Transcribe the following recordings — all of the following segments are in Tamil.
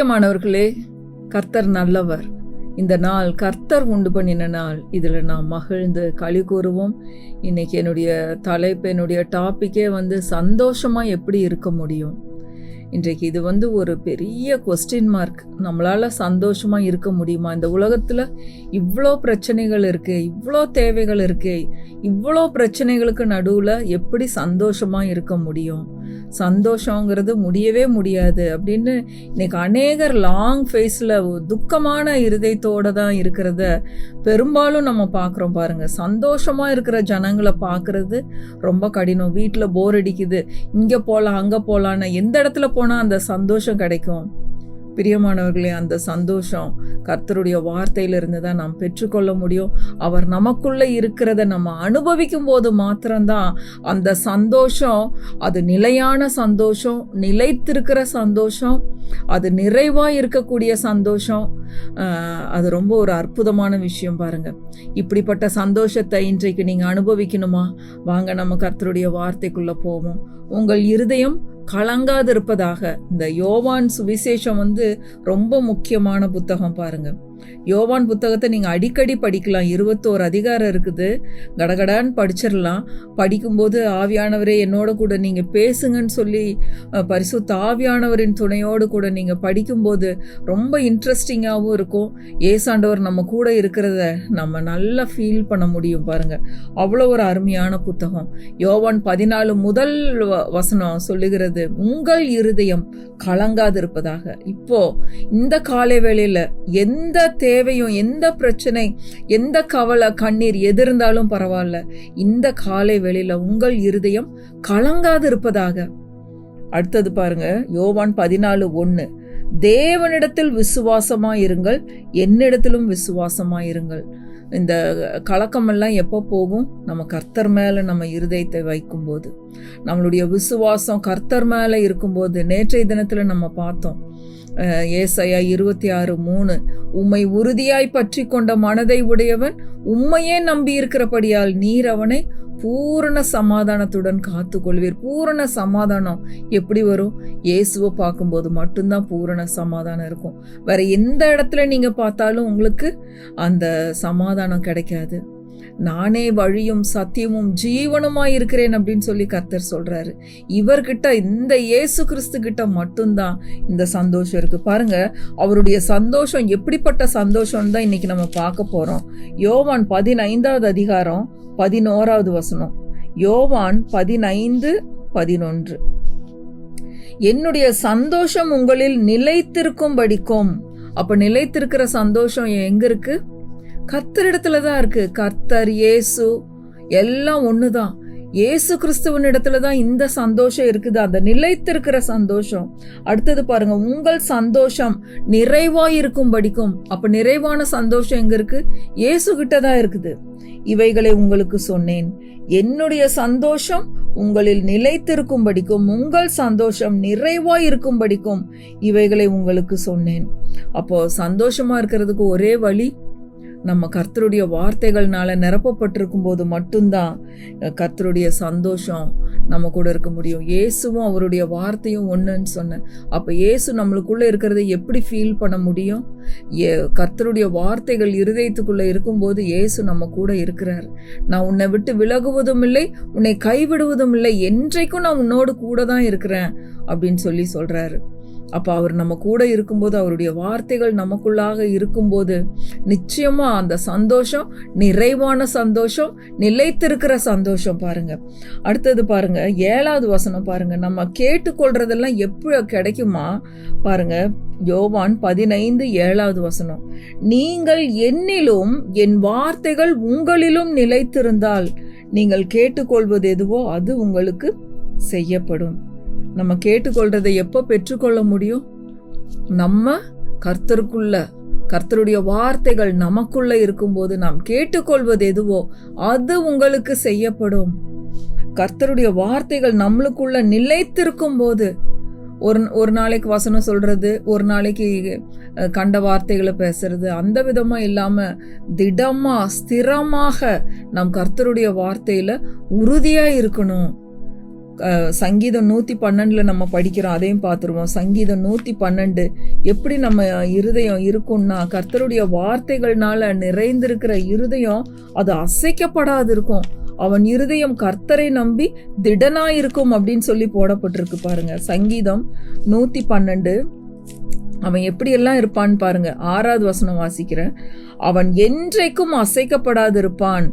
பிரியமானவர்களே கர்த்தர் நல்லவர். இந்த நாள் கர்த்தர் உண்டு பண்ணின நாள். இதில் நாம் மகிழ்ந்து களி கூறுவோம். இன்னைக்கு என்னுடைய தலைப்பு என்னுடைய டாப்பிக்கே வந்து சந்தோஷமாக எப்படி இருக்க முடியும்? இன்றைக்கு இது வந்து ஒரு பெரிய கொஸ்டின் மார்க் நம்மளால் சந்தோஷமாக இருக்க முடியுமா? இந்த உலகத்தில் இவ்வளோ பிரச்சனைகள் இருக்கு இவ்வளோ தேவைகள் இருக்கு இவ்வளோ பிரச்சனைகளுக்கு நடுவில் எப்படி சந்தோஷமாக இருக்க முடியும்? சந்தோஷங்கிறது முடியவே முடியாது அப்படின்னு இன்னைக்கு அநேகர் லாங் ஃபேஸில் துக்கமான இருதயத்தோடு தான் இருக்கிறத பெரும்பாலும் நம்ம பார்க்குறோம் பாருங்கள் சந்தோஷமாக இருக்கிற ஜனங்களை பார்க்குறது ரொம்ப கடினம். வீட்டில் போர் அடிக்குது. இங்கே போகலாம் அங்கே போகலான்னு எந்த இடத்துல போனால் அந்த சந்தோஷம் கிடைக்கும்? பிரியமானவர்களே அந்த சந்தோஷம் கர்த்தருடைய வார்த்தையிலிருந்து தான் நாம் பெற்றுக்கொள்ள முடியும். அவர் நமக்குள்ளே இருக்கிறத நம்ம அனுபவிக்கும் போது மாத்திரம்தான் அந்த சந்தோஷம் அது நிலையான சந்தோஷம் நிலைத்திருக்கிற சந்தோஷம் அது நிறைவாக இருக்கக்கூடிய சந்தோஷம். அது ரொம்ப ஒரு அற்புதமான விஷயம் பாருங்கள் இப்படிப்பட்ட சந்தோஷத்தை இன்றைக்கு நீங்கள் அனுபவிக்கணுமா? வாங்க நம்ம கர்த்தருடைய வார்த்தைக்குள்ளே போவோம். உங்கள் இருதயம் கலங்காதிருப்பதாக இந்த யோவான் சுவிசேஷம் வந்து ரொம்ப முக்கியமான புத்தகம் பாருங்க. யோவான் புத்தகத்தை நீங்கள் அடிக்கடி படிக்கலாம். இருபத்தோரு அதிகாரம் இருக்குது. கடகடான்னு படிச்சிடலாம். படிக்கும்போது ஆவியானவரே என்னோட கூட நீங்கள் பேசுங்கன்னு சொல்லி பரிசுத்த ஆவியானவரின் துணையோடு கூட நீங்கள் படிக்கும்போது ரொம்ப இன்ட்ரெஸ்டிங்காகவும் இருக்கும். ஏசாண்டவர் நம்ம கூட இருக்கிறத நம்ம நல்லா ஃபீல் பண்ண முடியும் பாருங்க. அவ்வளோ ஒரு அருமையான புத்தகம். யோவான் பதினாலு முதல் வ- வசனம் சொல்லுகிறது உங்கள் இருதயம் கலங்காதிருப்பதாக. இப்போ இந்த காலை வேளையில் எந்த தேவையும் எந்த பிரச்சனை எந்த கவலை கண்ணீர் எது இருந்தாலும் பரவாயில்ல. இந்த காலை வெளியில உங்கள் இருதயம் கலங்காது இருப்பதாக அடுத்தது பாருங்க யோவான் பதினாலு ஒன்று தேவனிடத்தில் விசுவாசமா இருங்கள் என்னிடத்திலும் விசுவாசமா இருங்கள். இந்த கலக்கமெல்லாம் எப்போ போகும்? நம்ம கர்த்தர் மேலே நம்ம இருதயத்தை வைக்கும்போது. நம்மளுடைய விசுவாசம் கர்த்தர் மேலே இருக்கும்போது நேற்றைய தினத்தில் நம்ம பார்த்தோம். ஏசையா இருபத்தி ஆறு மூணு. உம்மை உறுதியாய் பற்றி கொண்ட மனதை உடையவன் உம்மையே நம்பி இருக்கிறபடியால் நீர் அவனை பூரண சமாதானத்துடன் காத்துக்கொள்வீர். பூரண சமாதானம் எப்படி வரும்? இயேசுவை பார்க்கும்போது மட்டும்தான் பூரண சமாதானம் இருக்கும். வேற எந்த இடத்துல நீங்க பார்த்தாலும் உங்களுக்கு அந்த சமாதானம் கிடைக்காது. நானே வழியும் சத்தியமும் ஜீவனுமாய் இருக்கிறேன் அப்படின்னு சொல்லி கர்த்தர் சொல்றாரு. இவர்கிட்ட இந்த இயேசு கிறிஸ்து கிட்ட மட்டும்தான் இந்த சந்தோஷம் இருக்கு. பாருங்க அவருடைய சந்தோஷம் எப்படிப்பட்ட சந்தோஷம் தான் இன்னைக்கு நம்ம பார்க்க போறோம். யோவான் பதினைந்தாவது அதிகாரம் பதினோராவது வசனம். யோவான் பதினைந்து பதினொன்று. என்னுடைய சந்தோஷம் உங்களில் நிலைத்திருக்கும்படிக்கும். அப்ப நிலைத்திருக்கிற சந்தோஷம் எங்க இருக்கு? கர்த்தரிடத்துல தான் இருக்கு. கர்த்தர் இயேசு எல்லாம் ஒண்ணுதான். இயேசு கிறிஸ்துவன் இடத்துல தான் இந்த சந்தோஷம் இருக்குது. அந்த நிலைத்திருக்கிற சந்தோஷம். அடுத்தது பாருங்க உங்கள் சந்தோஷம் நிறைவாய் இருக்கும்படிக்கும். அப்ப நிறைவான சந்தோஷம் எங்க இருக்கு? இயேசு கிட்ட தான் இருக்குது. இவைகளை உங்களுக்கு சொன்னேன். என்னுடைய சந்தோஷம் உங்களில் நிலைத்திருக்கும்படிக்கும் உங்கள் சந்தோஷம் நிறைவாய் இருக்கும்படிக்கும் இவைகளை உங்களுக்கு சொன்னேன். அப்போ சந்தோஷமா இருக்கிறதுக்கு ஒரே வழி நம்ம கர்த்தருடைய வார்த்தைகள்னால நிரப்பப்பட்டிருக்கும் போது மட்டும்தான் கர்த்தருடைய சந்தோஷம் நம்ம கூட இருக்க முடியும். இயேசுவும் அவருடைய வார்த்தையும் ஒன்றுன்னு சொன்னேன். அப்போ இயேசு நம்மளுக்குள்ளே இருக்கிறதை எப்படி ஃபீல் பண்ண முடியும்? ஏ- கர்த்தருடைய வார்த்தைகள் இருதயத்துக்குள்ளே இருக்கும்போது இயேசு நம்ம கூட இருக்கிறார். நான் உன்னை விட்டு விலகுவதும் இல்லை உன்னை கைவிடுவதும் இல்லை என்றைக்கும் நான் உன்னோடு கூட தான் இருக்கிறேன் அப்படின்னு சொல்லி சொல்கிறாரு அப்போ அவர் நம்ம கூட இருக்கும்போது அவருடைய வார்த்தைகள் நமக்குள்ளாக இருக்கும்போது நிச்சயமாக அந்த சந்தோஷம் நிறைவான சந்தோஷம் நிலைத்திருக்கிற சந்தோஷம் பாருங்க. அடுத்தது பாருங்க ஏழாவது வசனம் பாருங்க. நம்ம கேட்டுக்கொள்றதெல்லாம் எப்படி கிடைக்குமா? பாருங்க யோவான் பதினைந்து ஏழாவது வசனம். நீங்கள் என்னிலும் என் வார்த்தைகள் உங்களிலும் நிலைத்திருந்தால் நீங்கள் கேட்டுக்கொள்வது எதுவோ அது உங்களுக்கு செய்யப்படும். நம்ம கேட்டுக்கொள்றதை எப்போ பெற்றுக்கொள்ள முடியும்? நம்ம கர்த்தருக்குள்ள கர்த்தருடைய வார்த்தைகள் நமக்குள்ள இருக்கும்போது நாம் கேட்டுக்கொள்வது எதுவோ அது உங்களுக்கு செய்யப்படும். கர்த்தருடைய வார்த்தைகள் நம்மளுக்குள்ள நிலைத்திருக்கும் போது ஒரு ஒரு நாளைக்கு வசனம் சொல்றது ஒரு நாளைக்கு கண்ட வார்த்தைகளை பேசுறது அந்த விதமா இல்லாம திடமா ஸ்திரமாக நம் கர்த்தருடைய வார்த்தையில உறுதியா இருக்கணும். சங்கீதம் நூற்றி பன்னெண்டில் நம்ம படிக்கிறோம் அதையும் பார்த்துருவோம். சங்கீதம் நூற்றி பன்னெண்டு எப்படி நம்ம இருதயம் இருக்கும்னா கர்த்தருடைய வார்த்தைகள்னால நிறைந்திருக்கிற இருதயம் அது அசைக்கப்படாது இருக்கும் அவன் இருதயம் கர்த்தரை நம்பி திடனாயிருக்கும் அப்படின்னு சொல்லி போடப்பட்டிருக்கு பாருங்க. சங்கீதம் நூற்றி பன்னெண்டு அவன் எப்படியெல்லாம் இருப்பான்னு பாருங்க. ஆறாவது வசனம் வாசிக்கிறேன். அவன் என்றைக்கும் அசைக்கப்படாதிருப்பான்.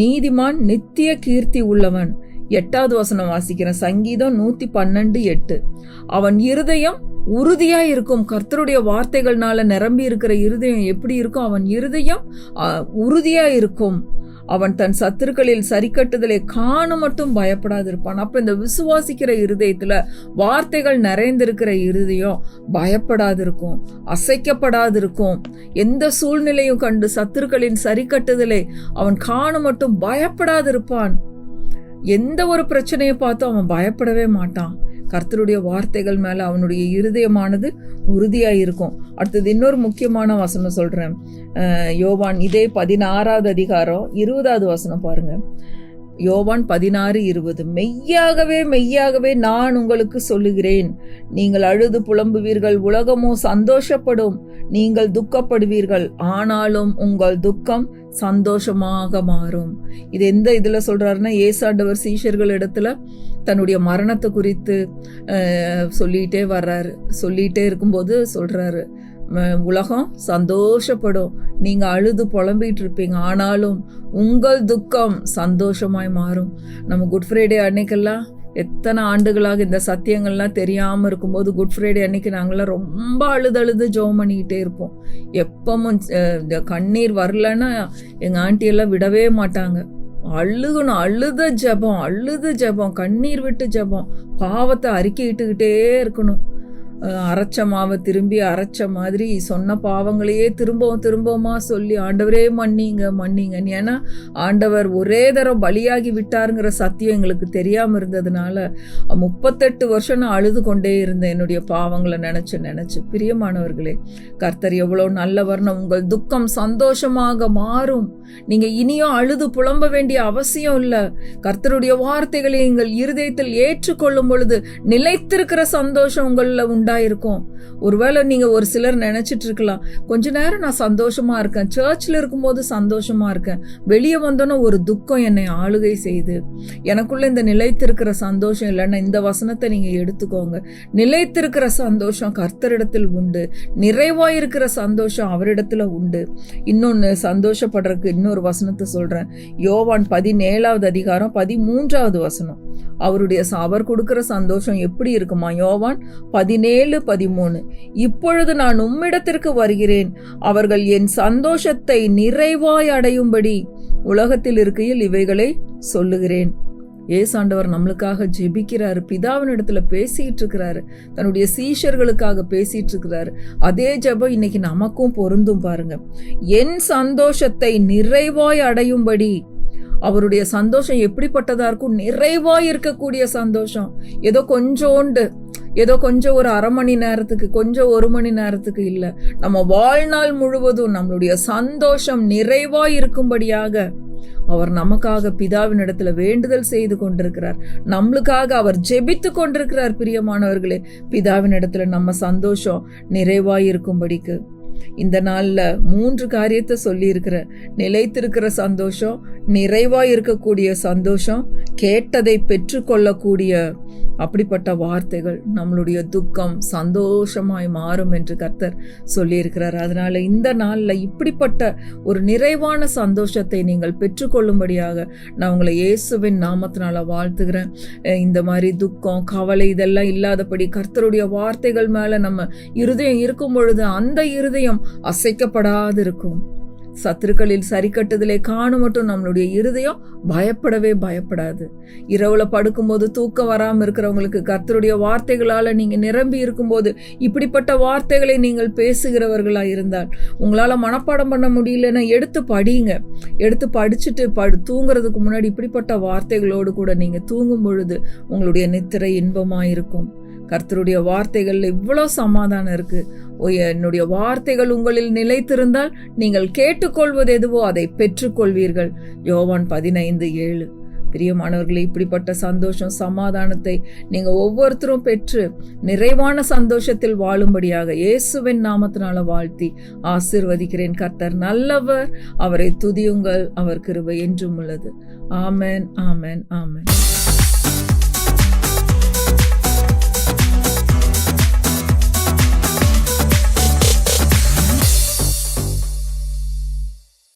நீதிமான் நித்திய கீர்த்தி உள்ளவன். எட்டாவது வசனம் வாசிக்கிறேன். சங்கீதம் நூத்தி பன்னெண்டு எட்டு. அவன் இருதயம் உறுதியா இருக்கும். கர்த்தருடைய வார்த்தைகள்னால நிரம்பி இருக்கிற இருதயம் எப்படி இருக்கும்? அவன் இருதயம் உறுதியாக உறுதியா இருக்கும். அவன் தன் சத்துருக்களில் சரிக்கட்டுதலை காண மட்டும் பயப்படாதிருப்பான். அப்ப இந்த விசுவாசிக்கிற இருதயத்துல வார்த்தைகள் நிறைந்திருக்கிற இருதயம் பயப்படாதிருக்கும் அசைக்கப்படாதிருக்கும். எந்த சூழ்நிலையும் கண்டு சத்துருக்களின் சரிக்கட்டுதலை அவன் காண மட்டும் பயப்படாதிருப்பான். எந்த ஒரு பிரச்சனையை பார்த்தும் அவன் பயப்படவே மாட்டான். கர்த்தருடைய வார்த்தைகள் மேல அவனுடைய இருதயமானது உறுதியாக இருக்கும். அடுத்தது இன்னொரு முக்கியமான வசனம் சொல்றேன். யோவான் இதே பதினாறாவது அதிகாரம் இருபதாவது வசனம் பாருங்க. யோவான் பதினாறு இருபது மெய்யாகவே மெய்யாகவே நான் உங்களுக்கு சொல்லுகிறேன். நீங்கள் அழுது புலம்புவீர்கள் உலகமோ சந்தோஷப்படும். நீங்கள் துக்கப்படுவீர்கள் ஆனாலும் உங்கள் துக்கம் சந்தோஷமாக மாறும். இது எந்த இதில் சொல்கிறாருன்னா ஏசாண்டவர் சீஷர்கள் இடத்துல தன்னுடைய மரணத்தை குறித்து சொல்லிகிட்டே வர்றாரு. சொல்லிகிட்டே இருக்கும்போது சொல்கிறாரு உலகம் சந்தோஷப்படும். நீங்கள் அழுது புலம்பிட்டு இருப்பீங்க ஆனாலும் உங்கள் துக்கம் சந்தோஷமாய் மாறும். நம்ம குட் ஃப்ரைடே அன்னைக்கெல்லாம் எத்தனை ஆண்டுகளாக இந்த சத்தியங்கள்லாம் தெரியாமல் இருக்கும்போது குட் ஃப்ரைடே அன்னைக்கு நாங்களாம் ரொம்ப அழுது அழுது ஜெபம் பண்ணிக்கிட்டே இருப்போம். எப்பவும் இந்த கண்ணீர் வரலன்னா எங்கள் ஆண்டியெல்லாம் விடவே மாட்டாங்க. அழுகணும். அழுத ஜெபம் அழுது ஜெபம் கண்ணீர் விட்டு ஜெபம் பாவத்தை அறிக்கிட்டுக்கிட்டே இருக்கணும். அரைச்ச மாவை திரும்பி அரைச்ச மாதிரி சொன்ன பாவங்களையே திரும்பவும் திரும்பவுமா சொல்லி ஆண்டவரே மன்னிங்க மன்னிங்கன்னு ஏன்னா ஆண்டவர் ஒரே தரம் பலியாகி விட்டாருங்கிற சத்தியம் எங்களுக்கு தெரியாமல் இருந்ததுனால முப்பத்தெட்டு வருஷம் நான் அழுது கொண்டே இருந்தேன் என்னுடைய பாவங்களை நினச்சி நினச்சி. பிரியமானவர்களே கர்த்தர் எவ்வளோ நல்ல வர்ணம் உங்கள் துக்கம் சந்தோஷமாக மாறும். நீங்கள் இனியும் அழுது புலம்ப வேண்டிய அவசியம் இல்லை. கர்த்தருடைய வார்த்தைகளை எங்கள் இருதயத்தில் ஏற்றுக்கொள்ளும் பொழுது நிலைத்திருக்கிற சந்தோஷம் உங்களில் உண்டா? இருக்கும். ஒருவேளை நீங்க ஒரு சிலர் நினைச்சிட்டு இருக்கலாம். கொஞ்ச நேரம் நான் சந்தோஷமா இருக்கேன். சர்ச்சில் இருக்கும்போது சந்தோஷமா இருக்கேன். வெளியே வந்தோன்னே ஒரு துக்கம் என்னை ஆளுகை செய்து. எனக்குள்ள இந்த நிலைத்திருக்கிற சந்தோஷம் இல்லைன்னா இந்த வசனத்தை நீங்க எடுத்துக்கோங்க. நிலைத்திருக்கிற சந்தோஷம் கர்த்தரிடத்தில் உண்டு. நிறைவாயிருக்கிற சந்தோஷம் அவரிடத்துல உண்டு. இன்னொன்னு சந்தோஷப்படுறதுக்கு இன்னொரு வசனத்தை சொல்றேன். யோவான் பதினேழாவது அதிகாரம் பதிமூன்றாவது வசனம். அவருடைய அவர் கொடுக்கிற சந்தோஷம் எப்படி இருக்குமா? யோவான் பதினேழு பதிமூணு. இப்பொழுது நான் உம்மிடத்திற்கு வருகிறேன். அவர்கள் என் சந்தோஷத்தை நிறைவாய் அடையும்படி உலகத்தில் இருக்கையில் இவைகளை சொல்லுகிறேன். ஏசாண்டவர் நம்மளுக்காக ஜெபிக்கிறாரு. பிதாவின் இடத்துல பேசிட்டு இருக்கிறாரு தன்னுடைய சீஷர்களுக்காக பேசிட்டு இருக்கிறாரு அதே ஜெபம் இன்னைக்கு நமக்கும் பொருந்தும் பாருங்க. என் சந்தோஷத்தை நிறைவாய் அடையும்படி அவருடைய சந்தோஷம் எப்படிப்பட்டதா இருக்கும்? நிறைவாய் இருக்கக்கூடிய சந்தோஷம். ஏதோ கொஞ்சோண்டு ஏதோ கொஞ்சம் ஒரு அரை மணி நேரத்துக்கு கொஞ்சம் ஒரு மணி நேரத்துக்கு இல்லை. நம்ம வாழ்நாள் முழுவதும் நம்மளுடைய சந்தோஷம் நிறைவாய் இருக்கும்படியாக அவர் நமக்காக பிதாவின் இடத்துல வேண்டுதல் செய்து கொண்டிருக்கிறார். நம்மளுக்காக அவர் ஜெபித்து கொண்டிருக்கிறார் பிரியமானவர்களே. பிதாவின் இடத்துல நம்ம சந்தோஷம் நிறைவாய் இருக்கும்படிக்கு. இந்த நாளில் மூன்று காரியத்தை சொல்லியிருக்கிற நிலைத்திருக்கிற சந்தோஷம் நிறைவாக இருக்கக்கூடிய சந்தோஷம் கேட்டதை பெற்றுக்கொள்ளக்கூடிய அப்படிப்பட்ட வார்த்தைகள் நம்மளுடைய துக்கம் சந்தோஷமாய் மாறும் என்று கர்த்தர் சொல்லியிருக்கிறார். அதனால் இந்த நாளில் இப்படிப்பட்ட ஒரு நிறைவான சந்தோஷத்தை நீங்கள் பெற்றுக்கொள்ளும்படியாக நான் உங்களை இயேசுவின் நாமத்தினால வாழ்த்துகிறேன். இந்த மாதிரி துக்கம் கவலை இதெல்லாம் இல்லாதபடி கர்த்தருடைய வார்த்தைகள் மேலே நம்ம இருதயம் இருக்கும் பொழுது அந்த இருதயம் அசைக்கப்படாது இருக்கும் சத்துருக்களில் சரி கட்டுதலை காணும் மட்டும் நம்மளுடைய இருதயம் பயப்படவே பயப்படாது. இரவுல படுக்கும்போது தூக்கம் வராமல் இருக்கிறவங்களுக்கு கர்த்தருடைய வார்த்தைகளால் நீங்கள் நிரம்பி இருக்கும்போது இப்படிப்பட்ட வார்த்தைகளை நீங்கள் பேசுகிறவர்களாக இருந்தால் உங்களால் மனப்பாடம் பண்ண முடியலன்னா எடுத்து படிங்க. எடுத்து படிச்சுட்டு படு தூங்குறதுக்கு முன்னாடி இப்படிப்பட்ட வார்த்தைகளோடு கூட நீங்கள் தூங்கும் பொழுது உங்களுடைய நித்திரை இன்பமாக இருக்கும் கர்த்தருடைய வார்த்தைகளில் இவ்வளோ சமாதானம் இருக்குது என்னுடைய வார்த்தைகள் உங்களில் நிலைத்திருந்தால் நீங்கள் கேட்டுக்கொள்வது எதுவோ அதை பெற்றுக்கொள்வீர்கள். யோவான் பதினைந்து ஏழு. பிரியமானவர்களே இப்படிப்பட்ட சந்தோஷம் சமாதானத்தை நீங்கள் ஒவ்வொருத்தரும் பெற்று நிறைவான சந்தோஷத்தில் வாழும்படியாக இயேசுவின் நாமத்தினால வாழ்த்தி ஆசிர்வதிக்கிறேன். கர்த்தர் நல்லவர் அவரை துதியுங்கள் அவர் கிருபை என்றும் உள்ளது. ஆமென் ஆமேன் ஆமென்.